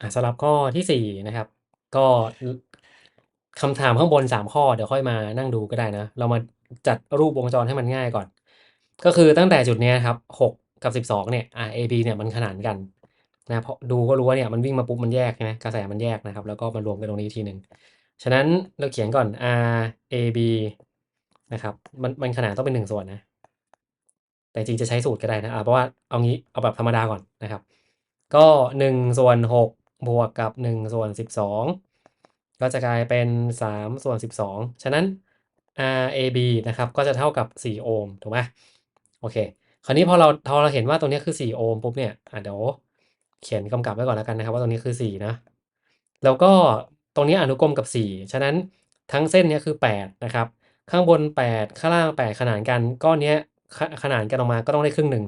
อ่าสำหรับข้อที่4นะครับ ก็คำถามข้างบน3ข้อเดี๋ยวค่อยมานั่งดูก็ได้นะ เรามาจัดรูปวงจรให้มันง่ายก่อน ก็คือตั้งแต่จุดเนี้ยครับ6กับ12เนี่ยอ่า AB เนี่ยมันขนานกันนะเพราะดูก็รู้ว่าเนี่ยมันวิ่งมาปุ๊บมันแยกใช่ไหมกระแสมันแยกนะครับ แล้วก็มารวมกันตรงนี้ทีหนึ่งฉะนั้นเราเขียนก่อน RAB นะครับ มันมันขนานต้องเป็น1ส่วนนะ แต่จริงจะใช้สูตรก็ได้นะอ่าเพราะว่าเอางี้เอาแบบธรรมดาก่อนนะครับ ก็1ส่วน6 บวกกับ1ส่วน12 ก็จะกลายเป็น3ส่วน12 ฉะนั้น RAB นะครับก็จะเท่ากับ 4 โอห์มถูกไหมโอเค คราวนี้พอเราพอเราเห็นว่าตรงนี้คือ 4 โอห์มปุ๊บเนี่ยอ่าเดี๋ยวเขียนกำกับไว้ก่อนแล้วกันนะครับ ว่าตรงนี้คือ 4 นะ แล้วก็ตรงนี้อนุกรมกับ 4 ฉะนั้นทั้งเส้นนี้คือ 8 นะครับ ข้างบน 8 ข้างล่าง 8 ขนานกันก้อนนี้ขขนานกันออกมาก็ต้องได้ครึ่งหนึ่ง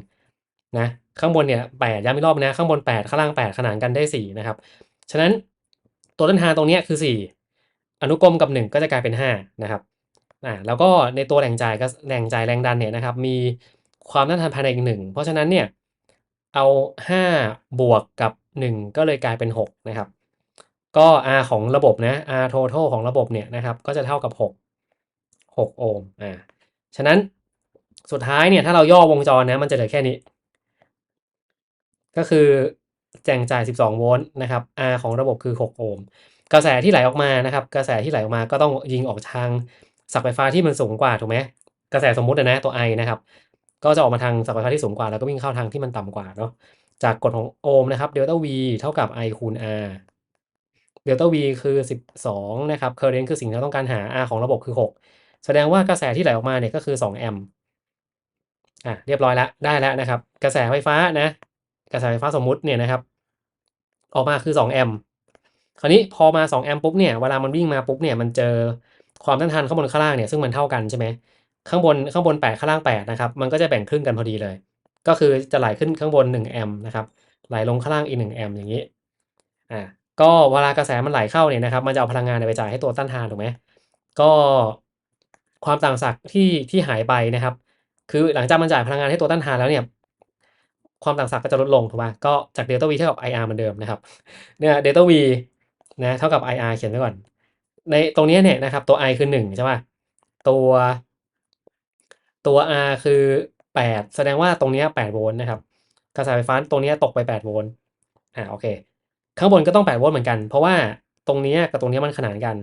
นะ ข้างบนเนี่ย8ย้ำอีกรอบนะข้างบน 8 ข้างล่าง 8 ขนานกันได้4นะครับฉะนั้นตัวต้นทานตรงนี้คือ 4 อนุกรมกับ 1 ก็จะกลายเป็น5นะครับอ่าแล้วก็ในตัวแหล่งจ่ายกแหล่งจ่ายแรงดันเนี่ยนะครับมีความต้านทานภายในอีก1เพราะฉะนั้นเนี่ยเอา 5 บวกกับ 1 ก็เลยกลายเป็น 6 นะครับ ก็ R ของระบบนะ R total ของระบบเนี่ยนะครับก็จะเท่ากับ 6 6 โอห์มอ่าฉะนั้นสุดท้ายเนี่ยถ้าเราย่อวงจรนะมันจะเหลือแค่นี้ ก็คือแหล่งจ่าย 12 โวลต์นะครับ R ของระบบคือ 6 โอห์ม กระแสที่ไหลออกมานะครับ กระแสที่ไหลออกมาก็ต้องยิงออกทางศักย์ไฟฟ้าที่มันสูงกว่าถูกไหมกระแสสมมุติอะนะตัว I นะครับ ก็จะออกมาทางศักย์ไฟฟ้าที่สูงกว่า แล้วก็วิ่งเข้าทางที่มันต่ำกว่าเนาะ จากกฎของโอห์มนะครับเดลต้า V เท่ากับ I คูณ R เดลต้า V คือ 12 นะครับเคอร์เรนต์คือสิ่งที่เราต้องการหา R ของระบบคือ 6 แสดงว่ากระแสที่ไหลออกมาเนี่ยก็คือ 2 แอมป์อ่าเรียบร้อยแล้วได้แล้วนะครับ กระแสไฟฟ้านะ กระแสไฟฟ้าสมมุติเนี่ยนะครับ ออกมาคือ 2 แอมป์คราวนี้พอมา 2 แอมป์ปุ๊บเนี่ยเวลามันวิ่งมาปุ๊บเนี่ยมันเจอความต้านทานข้างบนข้างล่างเนี่ยซึ่งมันเท่ากันใช่ไหมข้างบนข้างบน 8 ข้างล่าง 8 นะครับ มันก็จะแบ่งครึ่งกันพอดีเลย ก็คือจะไหลขึ้นข้างบน 1 แอมป์นะครับไหลลงข้างล่างอีก 1 แอมป์อย่างงี้อ่าก็เวลากระแสมันไหลเข้าเนี่ยนะครับมันจะเอาพลังงานไปจ่ายให้ตัวต้านทานถูกไหมก็ความต่างศักย์ที่ที่หายไปนะครับ คือหลังจากมันจ่ายพลังงานให้ตัวต้านทานแล้วเนี่ย ความต่างศักย์ก็จะลดลงถูกเปล่าก็จากเดลต้า V เท่ากับ IR เหมือนเดิมนะครับเนี่ยเดลต้า V นะเท่ากับ IR เขียนไว้ก่อน ในตรงนี้เนี่ยนะครับตัว I คือ1ใช่เปล่าตัวตัว R คือ 8 แสดงว่าตรงนี้8โวลต์นะครับกระแสไฟฟ้าตรงนี้ตกไป8โวลต์อ่าโอเค ข้างบนก็ต้อง8โวลต์เหมือนกัน เพราะว่าตรงนี้กับตรงนี้มันขนานกัน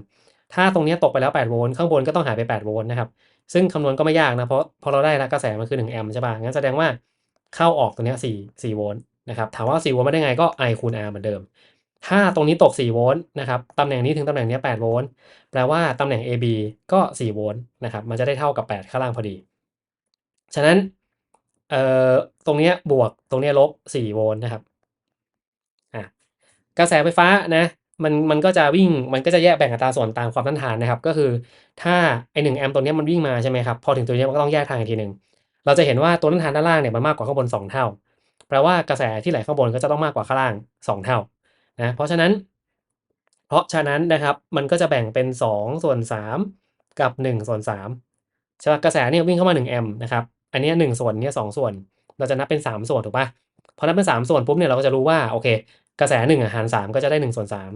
ถ้าตรงนี้ตกไปแล้ว8โวลต์ข้างบนก็ต้องหายไป8โวลต์นะครับซึ่งคำนวณก็ไม่ยากนะเพราะพราะเราได้แล้วกระแสมันคือ1แอมป์ใช่เปล่างั้นแสดงว่า เข้าออกตรงนี้ย4 4โวลต์นะครับถามว่า4โวลต์มาได้ไงก็ I คูณ R เหมือนเดิม ถ้าตรงนี้ตก4โวลต์นะครับตำแหน่งนี้ถึงตำแหน่งนี้8โวลต์แปลว่าตำแหน่ง AB ก็4โวลต์นะครับมันจะได้เท่ากับ 8 ข้างล่างพอดี ฉะนั้นเอ่อตรงนี้บวกตรงนี้ลบ4โวลต์นะครับอ่ากระแสไฟฟ้านะมันมันก็จะวิ่งมันก็จะแยกแบ่งอัตราส่วนตามความต้านทานนะครับ ก็คือถ้าไอ้1แอมป์ตัวนี้มันวิ่งมาใช่ไหมครับพอถึงตัวนี้มันก็ต้องแยกทางอีกทีหนึ่ง เราจะเห็นว่าตัวต้านทานด้านล่างเนี่ยมันมากกว่าข้างบน 2 เท่า แปลว่ากระแสที่ไหลข้างบนก็จะต้องมากกว่าข้างล่าง 2 เท่านะเพราะฉะนั้น เพราะฉะนั้นนะครับมันก็จะแบ่งเป็น2ส่วน3กับ1ส่วน3ใช่เปล่ากระแสเนี่ยวิ่งเข้ามา1แอมป์นะครับอันนี้1ส่วนเนี้ย2ส่วน เราจะนับเป็น 3 ส่วนถูกปล่าพอนับเป็น 3 ส่วนปุ๊บเนี่ยเราก็จะรู้ว่าโอเค กระแส1หาร 3 ก็จะได้1ส่วน3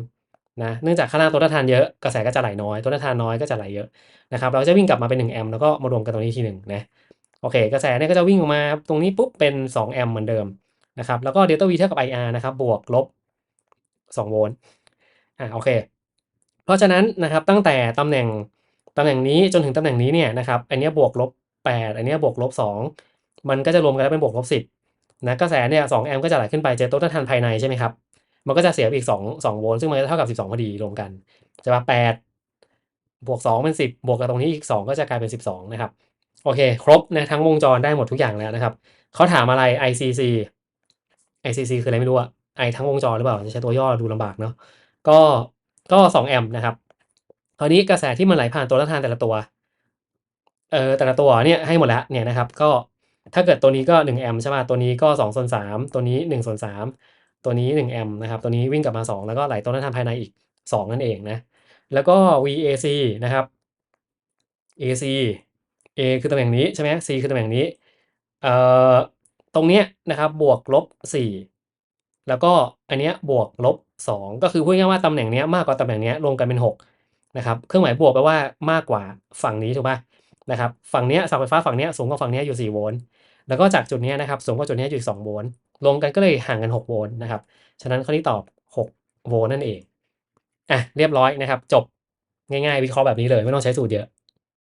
นะเนื่องจากข้างล่างตัวต้านทานเยอะกระแสก็จะไหลน้อยตัวต้านทานน้อยก็จะไหลเยอะนะครับเราจะวิ่งกลับมาเป็น1แอมป์แล้วก็มารวมกันตรงนี้ทีหนึ่งนะ โอเค กระแสเนี่ยก็จะวิ่งออกมาตรงนี้ปุ๊บเป็น2แอมป์เหมือนเดิมนะครับ แล้วก็เดลต้า V เท่ากับ IR นะครับ บวกลบ2โวลต์อ่าโอเค เพราะฉะนั้นนะครับตั้งแต่ตำแหน่งตำแหน่งนี้จนถึงตำแหน่งนี้เนี่ยนะครับ อันเนี้ยบวกลบ8อันเนี้ยบวกลบ2มันก็จะรวมกันแล้วเป็นบวกลบ10นะกระแสเนี่ย2แอมป์ก็จะไหลขึ้นไปเจอตัวต้นทานภายในใช่ไหมครับมันก็จะเสียไปอีก2 2โวลต์ซึ่งมันจะเท่ากับ 12พอดีรวมกันใช่เปล่า8บวก2เป็น 10 บวกกับตรงนี้อีก 2 ก็จะกลายเป็น 12 นะครับ โอเค ครบนะทั้งวงจรได้หมดทุกอย่างแล้วนะครับเขาถามอะไร ICC ICC คืออะไรไม่รู้อะ I ทั้งวงจรหรือเปล่าจะใช้ตัวย่อดูลำบากเนาะก็ก็ 2 แอมป์นะครับคราวนี้กระแสที่มันไหลผ่านตัวต้นทานแต่ละตัวเอ่อแต่ละตัวเนี่ยให้หมดแล้วเนี่ยนะครับ ก็ถ้าเกิดตัวนี้ก็ 1 แอมป์ใช่เปล่าตัวนี้ก็2ส่วน3ตัวนี้1ส่วน3ตัวนี้ 1 แอมป์นะครับ ตัวนี้วิ่งกลับมา 2 แล้วก็ไหลตัวต้นทานภายในอีก 2 นั่นเองนะ แล้วก็ VAC นะครับ AC A คือตำแหน่งนี้ใช่ไหม C คือตำแหน่งนี้เอ่อตรงเนี้ยนะครับบวกลบ 4 แล้วก็อันเนี้ยบวกลบ 2 ก็คือพูดง่ายๆว่าตำแหน่งเนี้ยมากกว่าตำแหน่งเนี้ยรวมกันเป็น6นะครับเครื่องหมายบวกแปลว่ามากกว่าฝั่งนี้ถูกป่ะนะครับฝั่งเนี้ยเสาไฟฟ้าฝั่งเนี้ยสูงกว่าฝั่งเนี้ยอยู่4โวลต์แล้วก็จากจุดเนี้ยนะครับสูงกว่าจุดเนี้ยอยู่อีก2โวลต์รวมกันก็เลยห่างกัน6โวลต์นะครับฉะนั้นข้อนี้ตอบ6โวลต์นั่นเองอะเรียบร้อยนะครับ จบง่ายๆ วิเคราะห์แบบนี้เลยไม่ต้องใช้สูตรเยอะ